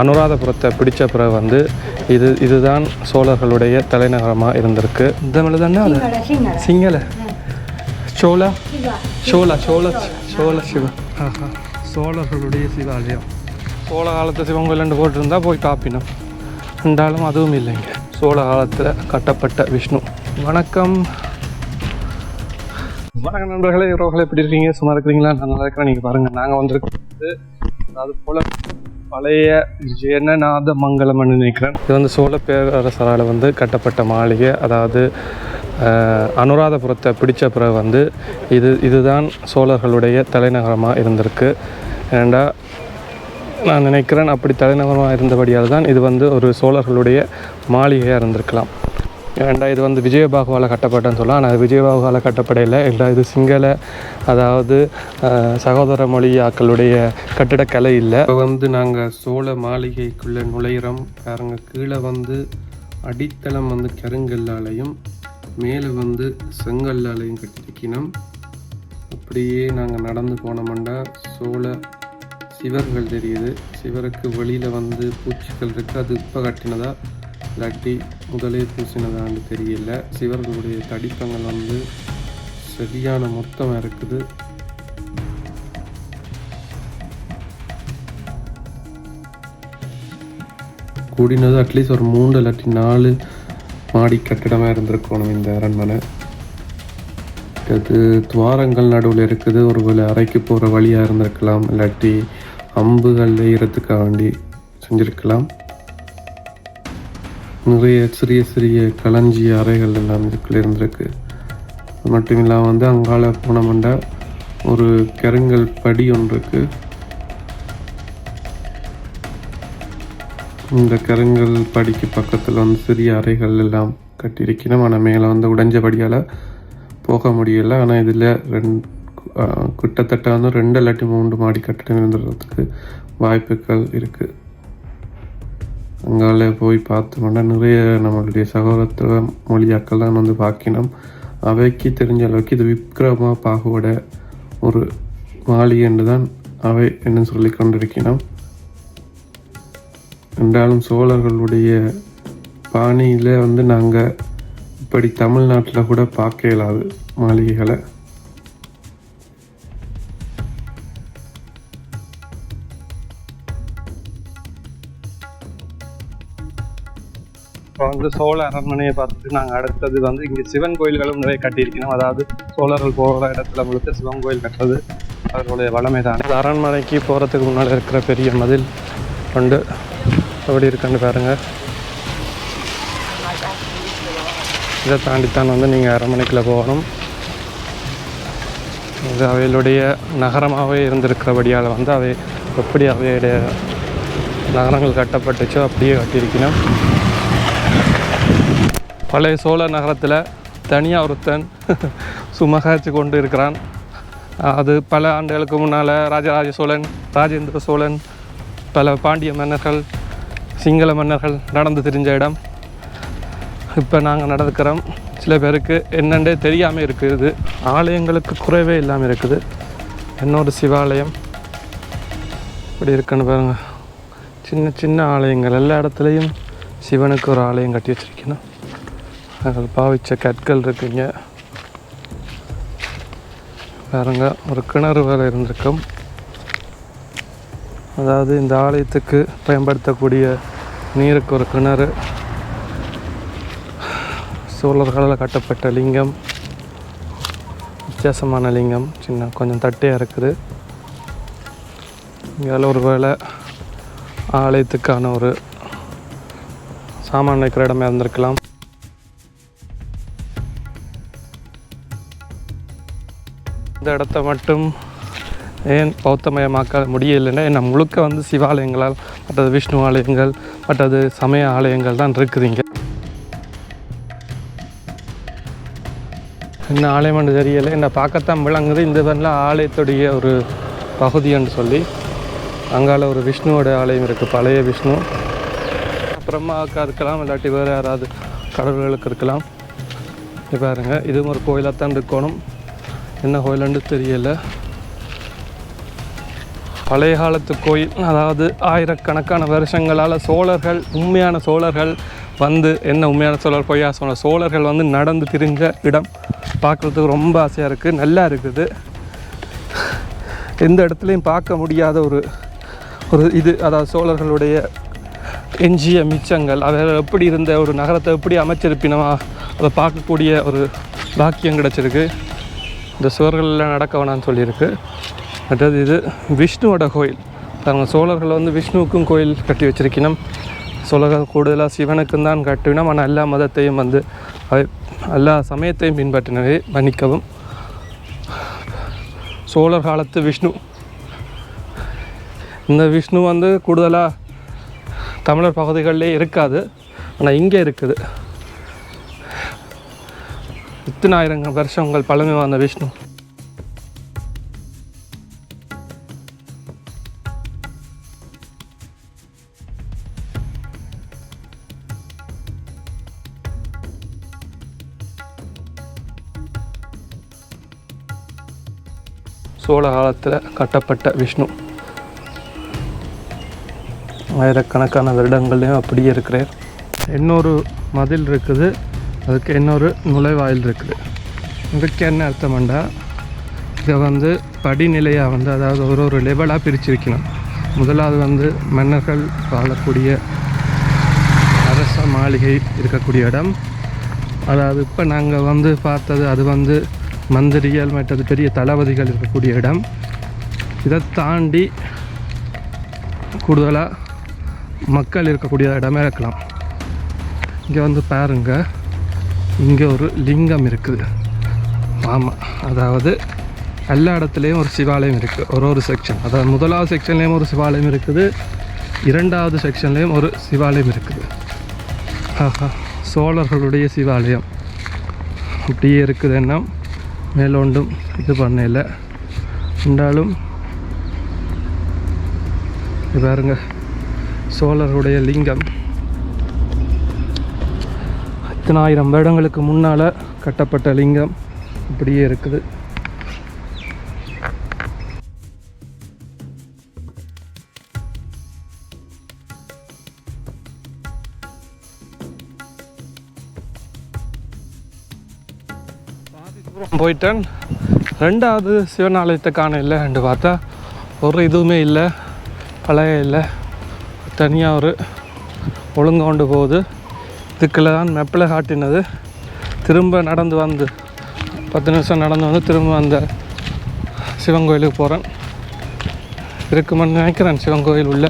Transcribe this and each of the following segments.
அனுராதபுரத்தை பிடிச்ச பிறகு வந்து இது இதுதான் சோழர்களுடைய தலைநகரமாக இருந்திருக்கு. இந்த மேலே தானே சிங்கள சிங்கள. சோழா? சோழா சோழ சோழ. சிவா. ஆஹா. சோழர்களுடைய சிவாலயம். சோழ காலத்து சிவன் கோயில் போட்டிருந்தா போய் காப்பினோம். இருந்தாலும் அதுவும் இல்லைங்க. சோழ காலத்தில் கட்டப்பட்ட விஷ்ணு. வணக்கம். வணக்கம் நண்பர்களே உறவுகளை எப்படி இருக்கீங்க? சும்மா இருக்கிறீங்களா? நான் நல்லா இருக்கிறேன். நீங்கள் பாருங்கள் நாங்கள் வந்திருக்கிறது அது போல் பழைய ஜனநாத மங்கலம்னு நினைக்கிறேன். இது வந்து சோழ பேரரசரால் வந்து கட்டப்பட்ட மாளிகை. அதாவது அனுராதபுரத்தை பிடிச்ச பிறகு வந்து இது இதுதான் சோழர்களுடைய தலைநகரமாக இருந்திருக்கு. ஏண்டா நான் நினைக்கிறேன் அப்படி தலைநகரமாக இருந்தபடியால் தான் இது வந்து ஒரு சோழர்களுடைய மாளிகையாக இருந்திருக்கலாம். ஏண்டா இது வந்து விஜயபாகுவால் கட்டப்பட்டன்னு சொல்லலாம். ஆனால் விஜயபாகுவால் கட்டப்படையில். இல்லை இது சிங்கள அதாவது சகோதர சகோதர மொழியாக்களுடைய கட்டிடக்கலை இல்லை. இப்போ வந்து நாங்கள் சோழ மாளிகைக்குள்ளே நுழையிறோம். பாருங்க கீழே வந்து அடித்தளம் வந்து கருங்கல்லாலையும் மேலே வந்து செங்கல்லாலையும் கட்டிருக்கணும் அப்படியே நாங்கள் நடந்து போனோம்னா சோழ சிவர்கள் தெரியுது. சிவருக்கு வெளியில் வந்து பூச்சிகள் இருக்குது அது இப்போ கட்டினதாக இல்லாட்டி முதலே பூசினதான்னு தெரியல. சிவர்களுடைய தடிப்பங்கள் வந்து சரியான மொத்தமாக இருக்குது. கூடினது அட்லீஸ்ட் ஒரு மூணு இல்லாட்டி நாலு மாடி கட்டிடமாக இருந்திருக்கணும் இந்த அரண்மனை. அது துவாரங்கள் நடுவில் இருக்குது. ஒரு அறைக்கு போகிற வழியாக இருந்திருக்கலாம். இல்லாட்டி அம்புகள் எய்யறதுக்காக வேண்டி செஞ்சுருக்கலாம். நிறைய சிறிய சிறிய களஞ்சிய அறைகள் எல்லாம் இதுக்குள்ளே இருந்திருக்கு. அது மட்டும் இல்லாமல் வந்து அங்கால போனோம்னா ஒரு கருங்கல் படி ஒன்று இருக்குது இந்த கருங்கல் படிக்கு பக்கத்தில் வந்து சிறிய அறைகள் எல்லாம் கட்டியிருக்கணும். ஆனால் மேலே வந்து உடைஞ்சபடியால் போக முடியல. ஆனால் இதில் ரெண் கிட்டத்தட்ட வந்து ரெண்டு இல்லாட்டி மூன்று மாடி கட்டிடம் இருந்துறதுக்கு வாய்ப்புகள் இருக்குது அங்கால போய் பார்த்தோம்னா நிறைய நம்மளுடைய சகோதரத்துவ மொழியாக்கள் தான் வந்து பார்க்கணும் அவைக்கு தெரிஞ்ச அளவுக்கு இது விக்ரமா பாகுவோட ஒரு மாளிகை என்று தான் அவை என்னன்னு சொல்லி கொண்டிருக்கணும் என்றாலும் சோழர்களுடைய பாணியில் வந்து நாங்கள் இப்படி தமிழ்நாட்டில் கூட பார்க்க இயலாது மாளிகைகளை. இப்போ வந்து சோழ அரண்மனையை பார்த்துட்டு நாங்கள் அடுத்தது வந்து இங்கே சிவன் கோயில்களும் நிறைய கட்டியிருக்கணும். அதாவது சோழர்கள் போகிற இடத்துல முழுக்க சிவன் கோயில் கட்டுறது அவர்களுடைய வளமை தான் இந்த அரண்மனைக்கு போகிறதுக்கு முன்னால் இருக்கிற பெரிய மதில் கொண்டு எப்படி இருக்குன்னு பாருங்கள் இதை தாண்டித்தான் வந்து நீங்கள் அரண்மனைக்குள்ளே போகணும். இது அவைகளுடைய நகரமாகவே இருந்திருக்கிறபடியால் வந்து அவை எப்படி அவையுடைய நகரங்கள் கட்டப்பட்டுச்சோ அப்படியே கட்டியிருக்கணும். பழைய சோழ நகரத்தில் தனியாக ஒருத்தன் சுமகாச்சு கொண்டு இருக்கிறான். அது பல ஆண்டுகளுக்கு முன்னால் ராஜராஜ சோழன் ராஜேந்திர சோழன் பல பாண்டிய மன்னர்கள் சிங்கள மன்னர்கள் நடந்து தெரிஞ்ச இடம். இப்போ நாங்கள் நடந்துக்கிறோம். சில பேருக்கு என்னென்றே தெரியாமல் இருக்குது ஆலயங்களுக்கு குறைவே இல்லாமல் இருக்குது. இன்னொரு சிவாலயம் இப்படி இருக்குன்னு பாருங்கள் சின்ன சின்ன ஆலயங்கள். எல்லா இடத்துலையும் சிவனுக்கு ஒரு ஆலயம் கட்டி வச்சுருக்கணும். அதில் பாவிச்ச கற்கள் இருக்குங்க. பாருங்க ஒரு கிணறு வேலை இருந்திருக்கும். அதாவது இந்த ஆலயத்துக்கு பயன்படுத்தக்கூடிய நீருக்கு ஒரு கிணறு. சோழர்களால் கட்டப்பட்ட லிங்கம். வித்தியாசமான லிங்கம் சின்ன கொஞ்சம் தட்டையாக இருக்குது. இங்கே ஒரு வேளை ஆலயத்துக்கான ஒரு சாமான் வைக்கிற இடமே இருந்திருக்கலாம். இந்த இடத்த மட்டும் ஏன் பௌத்தமயமாக்க முடியலைன்னா என்ன முழுக்க வந்து சிவாலயங்களால் மற்றது விஷ்ணு ஆலயங்கள் மற்றது சமய ஆலயங்கள் தான் இருக்குதுங்க என்ன ஆலயம்னு தெரியலை. என்ன பார்க்கத்தான் விளங்குது. இந்த வரலாம் ஆலயத்துடைய ஒரு பகுதின்னு சொல்லி. அங்கால ஒரு விஷ்ணுவோட ஆலயம் இருக்குது பழைய விஷ்ணு. பிரம்மாவுக்கு இருக்கலாம் இல்லாட்டி வேறு யாராவது கடவுள்களுக்கு இருக்கலாம். இது பாருங்க இதுவும் ஒரு கோயிலாக தான் இருக்கணும். என்ன கோயிலுன்னு தெரியலை. பழைய காலத்து கோயில் அதாவது ஆயிரக்கணக்கான வருஷங்களால் சோழர்கள் உண்மையான சோழர்கள் வந்து என்ன உண்மையான சோழர் பொய்யா சொன்ன சோழர்கள் வந்து நடந்து திரிஞ்ச இடம். பார்க்குறதுக்கு ரொம்ப ஆசையாக இருக்குது நல்லா இருக்குது. எந்த இடத்துலையும் பார்க்க முடியாத ஒரு ஒரு இது அதாவது சோழர்களுடைய எஞ்சிய மிச்சங்கள். அவர் எப்படி இருந்த ஒரு நகரத்தை எப்படி அமைச்சிருப்பினமா அதை பார்க்கக்கூடிய ஒரு பாக்கியம் கிடச்சிருக்கு. இந்த சுவர்களில் நடக்க வேணாம்னு சொல்லியிருக்கு. மற்றது இது விஷ்ணுவோட கோயில். தாங்க சோழர்கள் வந்து விஷ்ணுவுக்கும் கோயில் கட்டி வச்சிருக்கணும். சோழர்கள் கூடுதலாக சிவனுக்கும் தான் கட்டினோம் ஆனால் எல்லா மதத்தையும் வந்து எல்லா சமயத்தையும் பின்பற்றினவே மன்னிக்கவும். சோழர் காலத்து விஷ்ணு. இந்த விஷ்ணு வந்து கூடுதலாக தமிழர் பகுதிகளிலே இருக்காது. ஆனால் இங்கே இருக்குது. இத்தனாயிரம் வருஷங்கள் பழமை வாய்ந்த விஷ்ணு. சோழ காலத்தில் கட்டப்பட்ட விஷ்ணு. ஆயிரக்கணக்கான வருடங்கள்லையும் அப்படியே இருக்கிறார். இன்னொரு மதில் இருக்குது. அதுக்கு இன்னொரு நுழைவாயில் இருக்குது. இதுக்கு என்ன அர்த்தம்ண்டா இதை வந்து படிநிலையாக வந்து அதாவது ஒரு ஒரு லெவலாக பிரிச்சிருக்கணும். முதலாவது வந்து மன்னர்கள் வாழக்கூடிய அரச மாளிகை இருக்கக்கூடிய இடம். அதாவது இப்போ நாங்கள் வந்து பார்த்தது அது வந்து மந்திரிகள் மற்றது பெரிய தளபதிகள் இருக்கக்கூடிய இடம். இதை தாண்டி கூடுதலாக மக்கள் இருக்கக்கூடிய இடமே இருக்கலாம். இங்கே வந்து பாருங்கள் இங்கே ஒரு லிங்கம் இருக்குது ஆமாம் அதாவது எல்லா இடத்துலையும் ஒரு சிவாலயம் இருக்குது ஒரு ஒரு செக்ஷன் அதாவது முதலாவது செக்ஷன்லேயும் ஒரு சிவாலயம் இருக்குது. இரண்டாவது செக்ஷன்லேயும் ஒரு சிவாலயம் இருக்குது. ஆஹா சோழர்களுடைய சிவாலயம். அப்படியே இருக்குது என்ன மேலொண்டும் இது பண்ணல இருந்தாலும் பாருங்க சோழருடைய லிங்கம். இத்தனாயிரம் வருடங்களுக்கு முன்னால் கட்டப்பட்ட லிங்கம் இப்படியே இருக்குது. போயிட்டேன். ரெண்டாவது சிவன் ஆலயத்தை காண இல்லை என்று பார்த்தா ஒரு இதுவுமே இல்லை பழைய இல்லை. தனியாக ஒரு ஒழுங்கு கொண்டு போகுது. இதுக்குள்ள தான் மெப்பில் காட்டினது. திரும்ப நடந்து வந்து பத்து நிமிஷம் நடந்து வந்து திரும்ப அந்த சிவன் கோயிலுக்கு போகிறேன் இருக்குமென்னு நினைக்கிறேன். சிவன் கோயில் உள்ள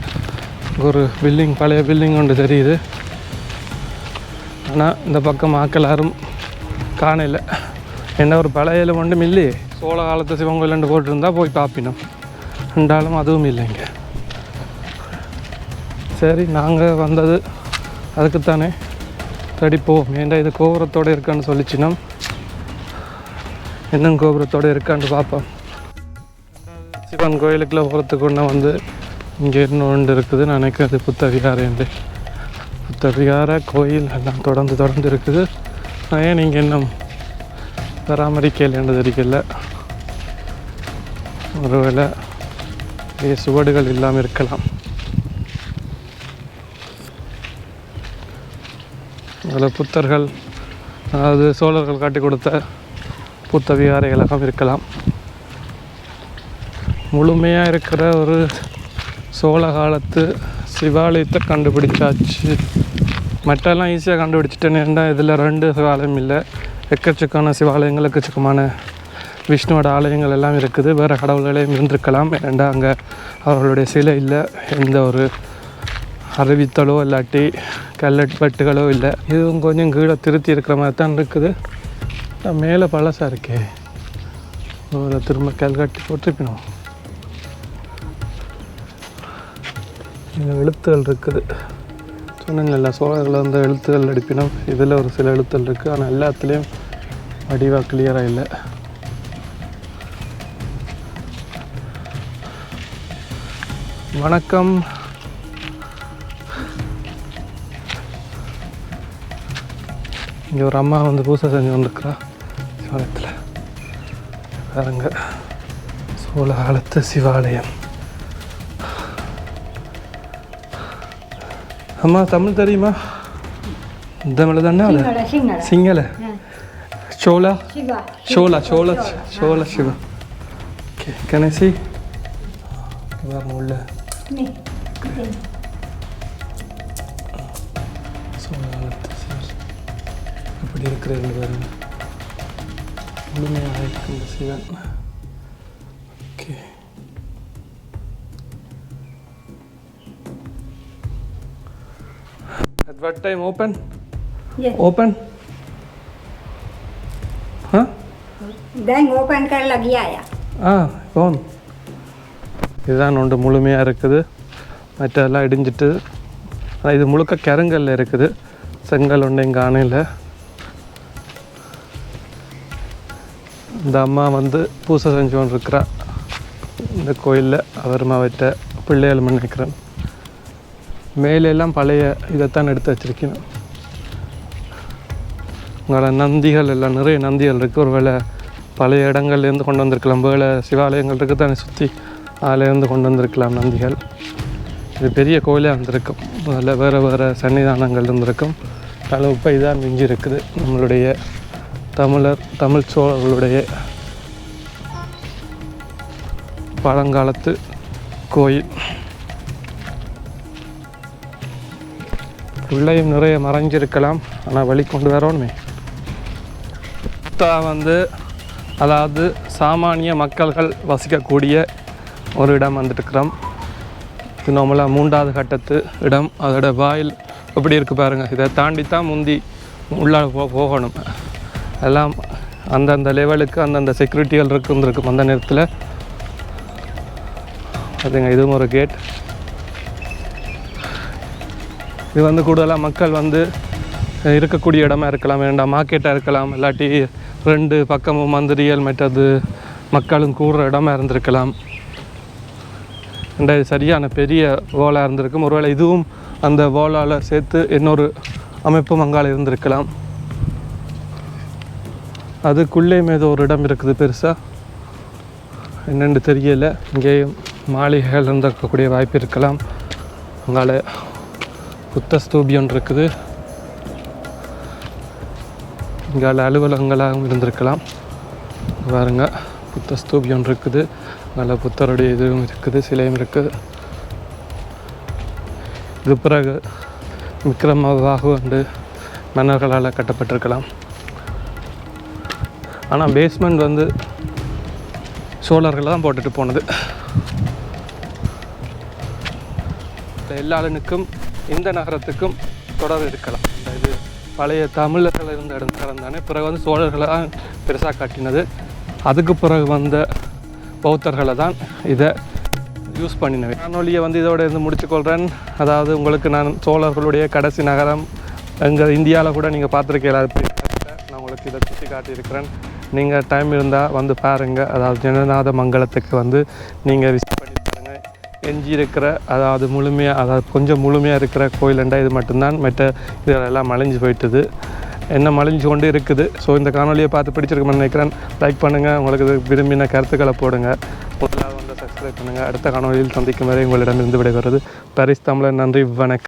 ஒரு பில்டிங் பழைய பில்டிங் ஒன்று தெரியுது. ஆனால் இந்த பக்கம் ஆக்கள் யாரும் காணல. என்ன ஒரு பழையில ஒன்றும் இல்லையே. சோழ காலத்து சிவன் கோயில் ரெண்டு போட்டிருந்தா போய் பார்ப்பினோம் ரெண்டாலும் அதுவும் இல்லைங்க. சரி நாங்கள் வந்தது அதுக்குத்தானே. தடிப்போம் ஏன்டா இது கோபுரத்தோடு இருக்கான்னு சொல்லிச்சுன்னா இன்னும் கோபுரத்தோடு இருக்கான்னு பார்ப்போம் சிவன் கோயிலுக்குள்ளே போகிறதுக்கு ஒன்று வந்து இங்கே இன்னொன்று இருக்குது. நான் நினைக்கிறேன் அது புத்த புத்த விகார கோயில் எல்லாம் தொடர்ந்து தொடர்ந்து இருக்குது. நான் ஏன் நீங்கள் இன்னும் பராமரிக்கலைன்றது தெரியல. ஒருவேளை நிறைய சுவடுகள் இல்லாமல் இருக்கலாம். அதில் புத்தர்கள் அதாவது சோழர்கள் காட்டி கொடுத்த புத்த விகாரைகளாகவும் இருக்கலாம். முழுமையாக இருக்கிற ஒரு சோழ காலத்து சிவாலயத்தை கண்டுபிடிச்சாச்சு. மற்றெல்லாம் ஈஸியாக கண்டுபிடிச்சிட்டேன்னு இதில் ரெண்டு சிவாலயம் இல்லை. எக்கச்சக்கான சிவாலயங்கள் எக்கச்சக்கமான விஷ்ணுவோட ஆலயங்கள் எல்லாம் இருக்குது. வேறு கடவுள்களையும் இருந்திருக்கலாம். ஏன்டா அங்கே அவர்களுடைய சிலை இல்லை? எந்த ஒரு அறிவித்தலோ இல்லாட்டி கல்லட்பட்டுகளோ இல்லை. இதுவும் கொஞ்சம் கீழே திருத்தி இருக்கிற மாதிரி தான் இருக்குது. மேலே பழசாக இருக்கே. ஒரு திரும்ப கல் கட்டி இந்த எழுத்துகள் இருக்குது. சொன்னீங்கல்ல சோழர்கள் வந்து எழுத்துகள் அடிப்பினோம். இதில் ஒரு சில எழுத்துகள் இருக்குது ஆனால் எல்லாத்துலேயும் வடிவாக கிளியராக இல்லை. வணக்கம். இங்கே ஒரு அம்மா வந்து பூசை செஞ்சு கொண்டிருக்கிறா சிவாலயத்தில் பாருங்க. சோழகாலத்து சிவாலயம். அம்மா தமிழ் தெரியுமா? தமிழ் தானே சிங்கள சோழா? சோழா சோழ சோழ சிவா. ஓகே கணேசி. உள்ள. இப்படி இருக்கிறது பாருங்க முழுமையாக இருக்கும் இந்த Sivan okay At what time open? Yes. Open? Huh? Bank open कर लगी आया ஆ போன் இதுதான் ஒன்று முழுமையாக இருக்குது மற்றெல்லாம் இடிஞ்சிட்டு ஆனால் இது முழுக்க கருங்கல்ல இருக்குது செங்கல் ஒன்று இங்கே அணையில் இந்த அம்மா வந்து பூசை செஞ்சு கொண்டு இருக்கிறா இந்த கோயிலில் அவருமா வைத்த பிள்ளைகள் நினைக்கிறேன் மேலே எல்லாம் பழைய இதைத்தான் எடுத்து வச்சிருக்கணும். உங்களோட நந்திகள் எல்லாம் நிறைய நந்திகள் இருக்குது ஒருவேளை பழைய இடங்கள்லேருந்து கொண்டு வந்திருக்கலாம். வேலை சிவாலயங்கள் இருக்குது தானே சுற்றி அதுலேருந்து கொண்டு வந்திருக்கலாம் நந்திகள். இது பெரிய கோயிலாக இருந்திருக்கும். அதில் வேறு வேறு சன்னிதானங்கள் இருந்திருக்கும். அதில் இப்போ இதான் மிஞ்சி இருக்குது நம்மளுடைய தமிழர் தமிழ் சோழர்களுடைய பழங்காலத்து கோயில். உள்ளேயும் நிறைய மறைஞ்சிருக்கலாம் ஆனால் வழி கொண்டு வரணுமே புத்தா வந்து அதாவது சாமானிய மக்கள்கள் வசிக்கக்கூடிய ஒரு இடம் வந்துட்டுருக்குறோம். இது நம்மளாக மூன்றாவது கட்டத்து இடம். அதோட வாயில் எப்படி இருக்குது பாருங்கள் இதை தாண்டி தான் முந்தி உள்ளால போ போகணும். எல்லாம் அந்தந்த லெவலுக்கு அந்தந்த செக்யூரிட்டிகள் இருக்கும் அந்த நேரத்தில் அதுங்க இதுவும் ஒரு கேட் இது வந்து கூடுதலாக மக்கள் வந்து இருக்கக்கூடிய இடமா இருக்கலாம் வேண்டாம் மார்க்கெட்டாக இருக்கலாம் இல்லாட்டி ரெண்டு பக்கமும் மந்திரியல் மற்றது மக்களும் கூடுற இடமா இருந்திருக்கலாம். ரெண்டாவது சரியான பெரிய ஓலாக இருந்திருக்கும். ஒருவேளை இதுவும் அந்த ஓலால் சேர்த்து இன்னொரு அமைப்பும் அங்கால இருந்திருக்கலாம். அதுக்குள்ளேயும் ஏதோ ஒரு இடம் இருக்குது பெருசாக என்னென்னு தெரியலை. இங்கேயும் மாளிகைகள் இருந்திருக்கக்கூடிய வாய்ப்பு இருக்கலாம். உங்களால் புத்த ஸ்தூபியம் இருக்குது. இங்கால அலுவலகங்களாகவும் இருந்திருக்கலாம். பாருங்க புத்த ஸ்தூபியம் இருக்குது. நல்ல புத்தருடைய இதுவும் இருக்குது சிலையும் இருக்குது இது பிறகு விக்ரமபாகு என்று மன்னர்களால் கட்டப்பட்டிருக்கலாம். ஆனால் பேஸ்மெண்ட் வந்து சோழர்கள் தான் போட்டுட்டு போனது. இப்போ எல்லாளனுக்கும் இந்த நகரத்துக்கும் தொடர் இருக்கலாம். இந்த இது பழைய தமிழர்கள் இருந்த இடம் நகரம் தானே? பிறகு வந்து சோழர்களை தான் பெருசாக காட்டினது. அதுக்கு பிறகு வந்த பௌத்தர்களை தான் இதை யூஸ் பண்ணினவை. காணொலியை வந்து இதோட இருந்து முடிச்சுக்கொள்கிறேன் அதாவது உங்களுக்கு நான் சோழர்களுடைய கடைசி நகரம் எங்கள் இந்தியாவில் கூட நீங்கள் பார்த்துருக்கீங்களா? நான் உங்களுக்கு இதை சுற்றி காட்டியிருக்கிறேன் நீங்கள் டைம் இருந்தால் வந்து பாருங்கள் அதாவது ஜனநாத மங்கலத்துக்கு வந்து நீங்கள் விசிட் பண்ணி பாருங்கள் எஞ்சி இருக்கிற அதாவது முழுமையாக அதாவது கொஞ்சம் முழுமையாக இருக்கிற கோயிலண்டா இது மட்டும்தான். மற்ற இதெல்லாம் மலைஞ்சு போயிட்டுது. என்ன மலைஞ்சு கொண்டு இருக்குது? ஸோ இந்த காணொலியை பார்த்து பிடிச்சிருக்குமென்னு நினைக்கிறேன். லைக் பண்ணுங்கள் உங்களுக்கு இது விரும்பின கருத்துக்களை போடுங்க. முதலாவது வந்து சப்ஸ்கிரைப் பண்ணுங்கள் அடுத்த காணொலியில் சந்திக்கும் வரை உங்களிடமிருந்து விடைபெறுவது பரிஸ் தமிழன். நன்றி. வணக்கம்.